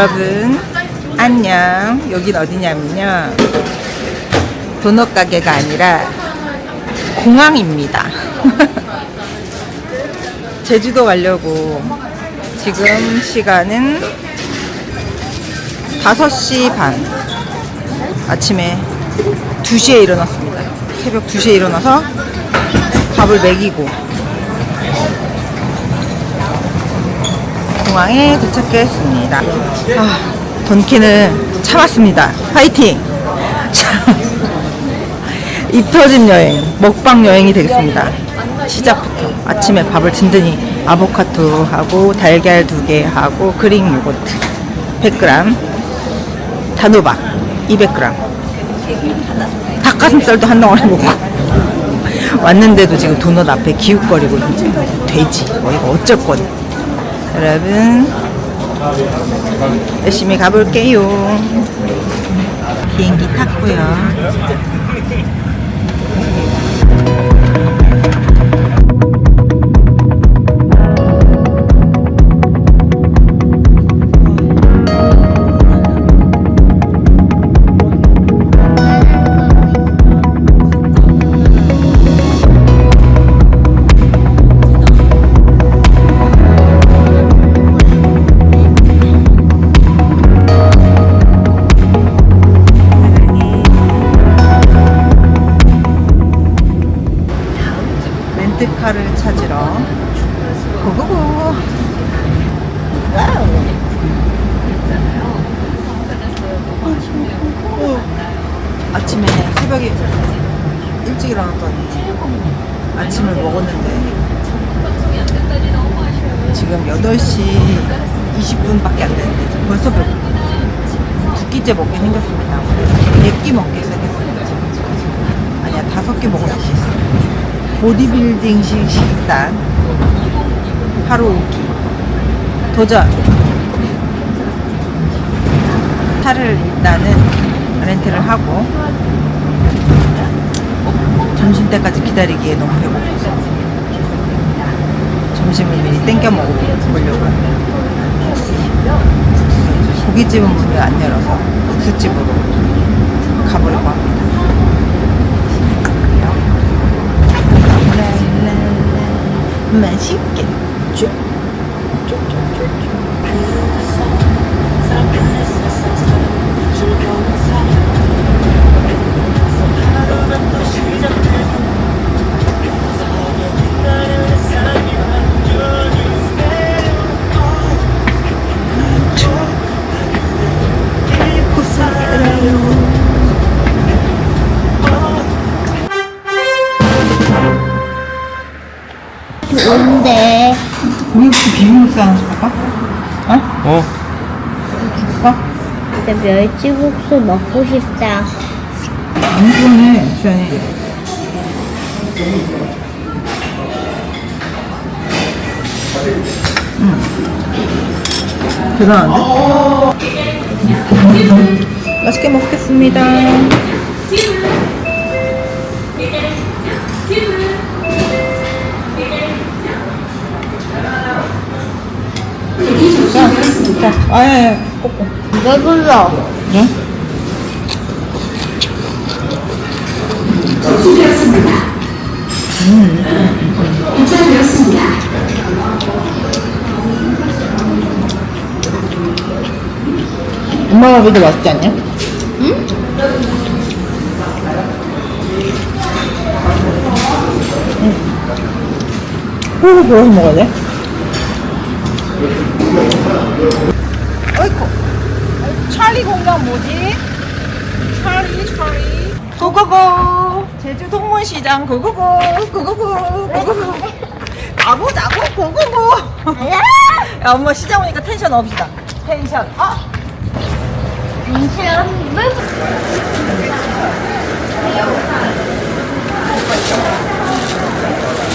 여러분 안녕. 여긴 어디냐면요. 도넛 가게가 아니라 공항입니다. 제주도 가려고 지금 시간은 5시 반. 아침에 2시에 일어났습니다. 새벽 2시에 일어나서 밥을 먹이고 공항에 도착했습니다. 아, 던키는 참았습니다. 파이팅! 입 터진 여행, 먹방 여행이 되겠습니다. 시작부터 아침에 밥을 든든히 아보카도 하고 달걀 두 개 하고 그릭 요거트 100g, 단호박 200g, 닭가슴살도 한 덩어리 먹고 왔는데도 지금 도넛 앞에 기웃거리고. 돼지 뭐 이거 어쩔 건 여러분 열심히 가볼게요. 비행기 탔고요 아침에 새벽에 일찍 일어났더니 아침을 먹었는데 지금 8시 20분밖에 안 됐는데 벌써 배고파 두 끼째 먹게 생겼습니다. 네끼 먹게 생겼습니다. 아니야 다섯 개 먹을 수 있어 보디빌딩식 식단 하루 오기 도전. 차를 일단은 렌트를 하고 점심 때까지 기다리기에 너무 배고파서 점심을 미리 땡겨 국수 고깃집은 문을 안 열어서 국수집으로 가보려고 합니다. 맛있겠죠? 줄까? 어? 어? 줄까? 근데 멸치국수 먹고 싶다. 안 좋네, 주연이. 음. 대단한데? 맛있게 먹겠습니다. 자, 자, 아예, 꼭꼭. 왜 불러? 네? 엄마가 그래도 맛있지 않냐? 응? 응. 호흡 불어서 먹어야 돼? 어이쿠. 찰리 공간 뭐지? 찰리 찰리 고고고 제주 동문시장 고고고 고고고 고고고 가보자고 고고고 야 엄마 시장 오니까 텐션 없시다 텐션 아 인천 왜?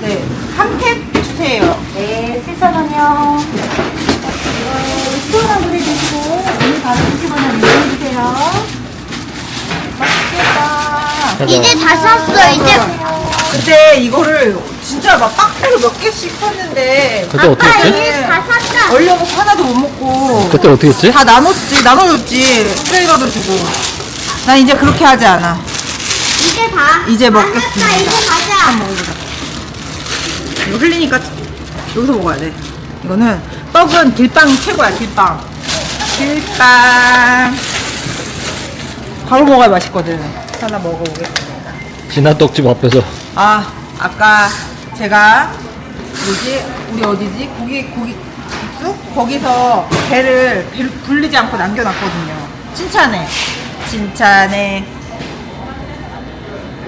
네, 한팩 주세요. 네, 7,000원이요. 시원한 물에 드시고 드시거나 이용해주세요. 맛있겠다. 이제 다 샀어. 이제 근데 이거를 진짜 막 박스로 몇 개씩 샀는데 그때 어떻게 아빠 했지? 이게 다 샀다. 얼려서 하나도 못 먹고 그때 어떻게 했지? 다 나눴지 나눠줬지 트레이러도 주고 난 이제 그렇게 하지 않아 이제 다. 이제 다 먹겠습니다. 샀다. 이제 가자. 한번 먹어보자 이거 흘리니까 여기서 먹어야 돼 이거는 떡은 길빵 최고야 길빵 길빵 바로 먹어야 맛있거든. 하나 먹어보겠습니다. 진한 떡집 앞에서. 아 아까 제가 뭐지? 우리 어디지? 고기 고기 국수? 거기서 배를 배를 불리지 않고 남겨놨거든요. 칭찬해. 칭찬해.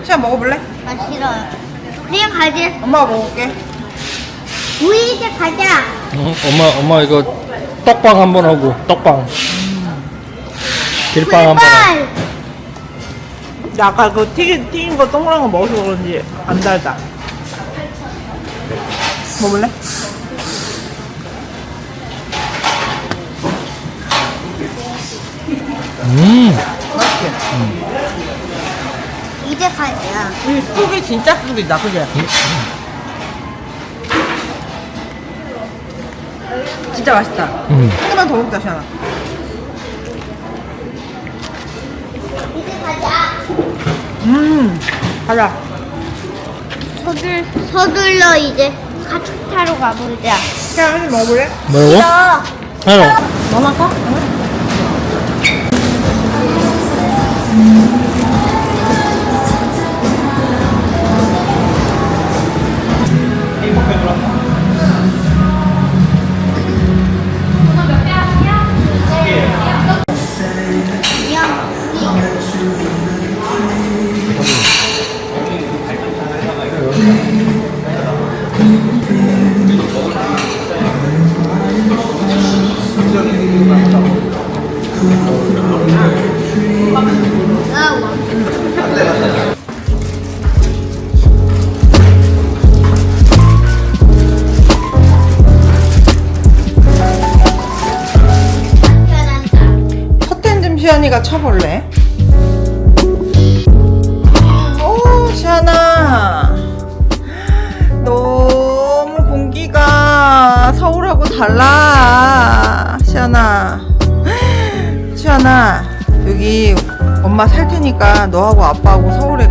시간 먹어볼래? 아 싫어요. 그냥 가지. 엄마가 먹을게. 우리 이제 가자. 어, 엄마 엄마 이거 떡빵 한번 하고 떡빵 길빵 한 번 하고 꿀빨. 나 아까 그 튀긴, 튀긴 거 동그란 거 먹어서 그런지 안 달다 먹을래? 음 맛있게 이제 가자. 이 쑥이 진짜 쑥이다 그지? 진짜 맛있다 음. 한 개만 더 먹자 시아나 이제 가자. 음 가자 서둘 서둘러 이제 가축 타러 가보자. 시아나 한입 먹어볼래? 뭐라고? 너만 까? 응? 커 좀 시안이가 쳐볼래? 오 시안아 너무 공기가 서울하고 달라. 시안아 시안아 여기 엄마 살 테니까 너하고 아빠하고 서울에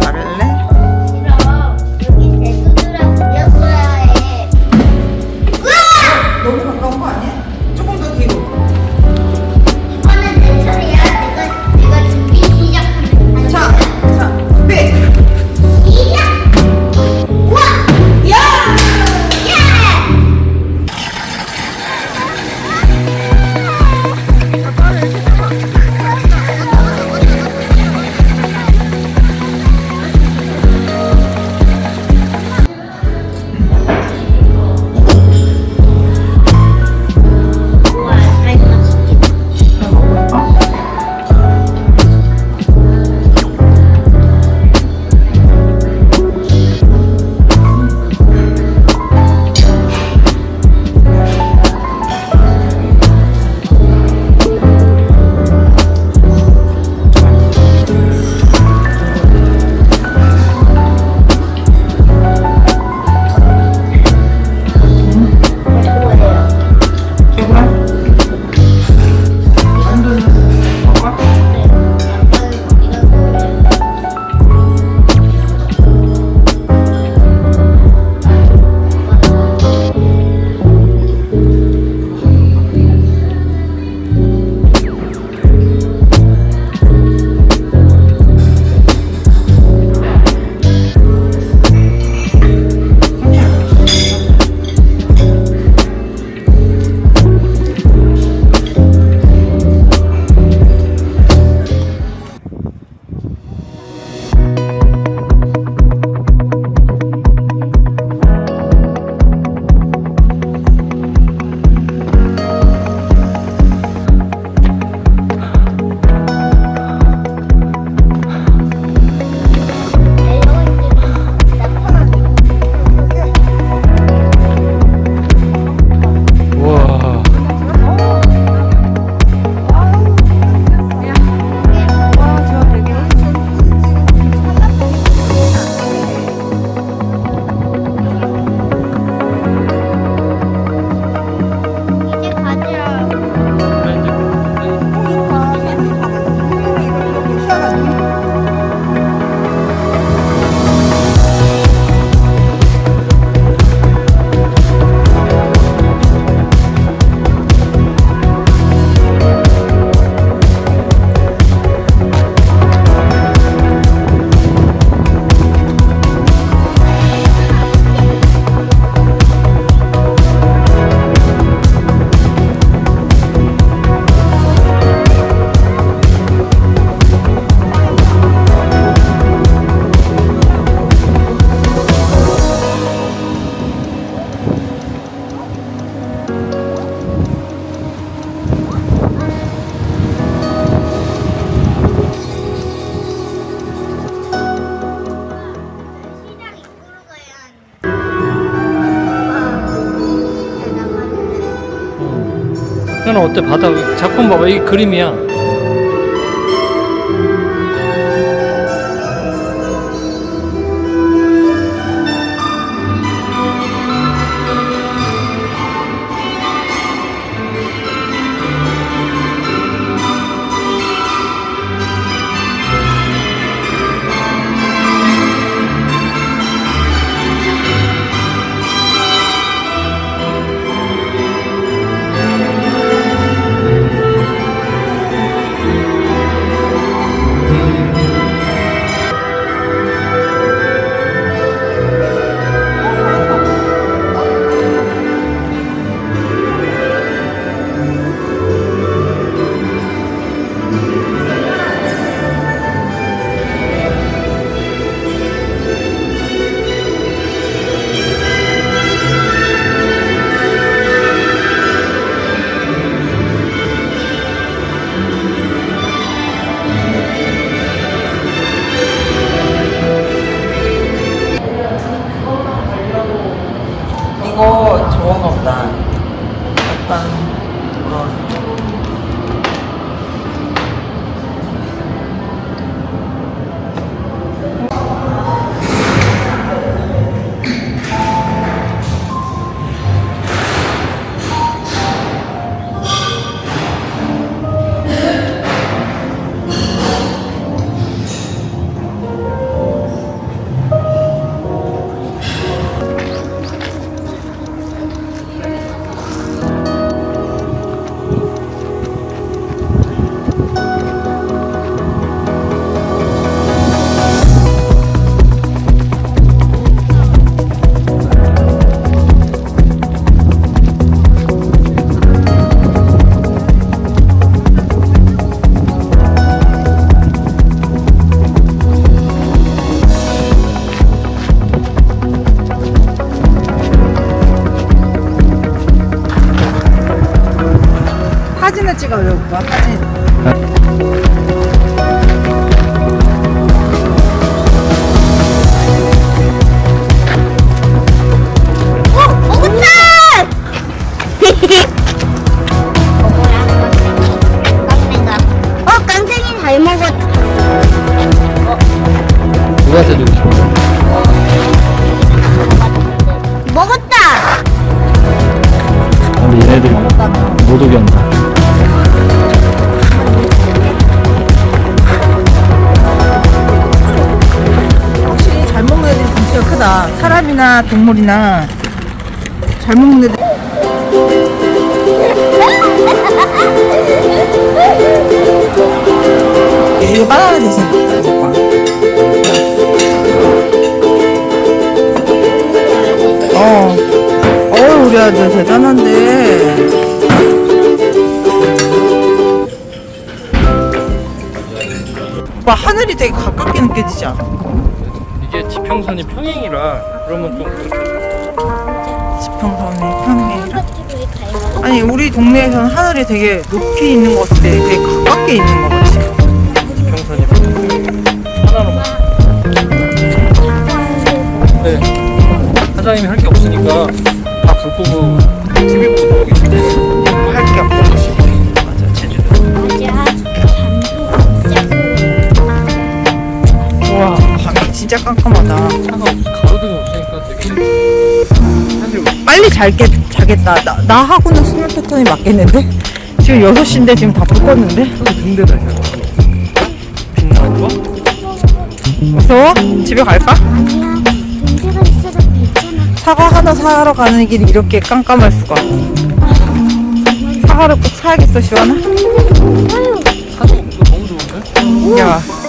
시원아 어때? 바다 작품 봐봐. 이게 그림이야 사람이나 동물이나 잘 먹는 애들. 이거 바나나 대신. 어. 어우, 우리 아들 대단한데. 오빠, 하늘이 되게 가깝게 느껴지지 않아? 이게 지평선이 평행이라 그러면 좀 지평선이 평행이라. 아니 우리 동네에서는 하늘이 되게 높이 있는 것 같아. 되게 가깝게 있는 것 같지 지평선이 하나로 네. 사장님이 할 게 없으니까 다 불 끄고 TV 보고 할 진짜 깜깜하다 차가 가로등이 없으니까 되게 빨리 잘게, 자겠다 나, 나 하고는 수면 패턴이 맞겠는데? 지금 6시인데 지금 다불 껐는데? 저기 등대다 이거 빛나는 거? 무서워? 집에 갈까? 아니야. 괜찮아. 사과 하나 사러 가는 길이 이렇게 깜깜할 수가 사과를 꼭 사야겠어 시원아? 이거 너무 좋은데? 야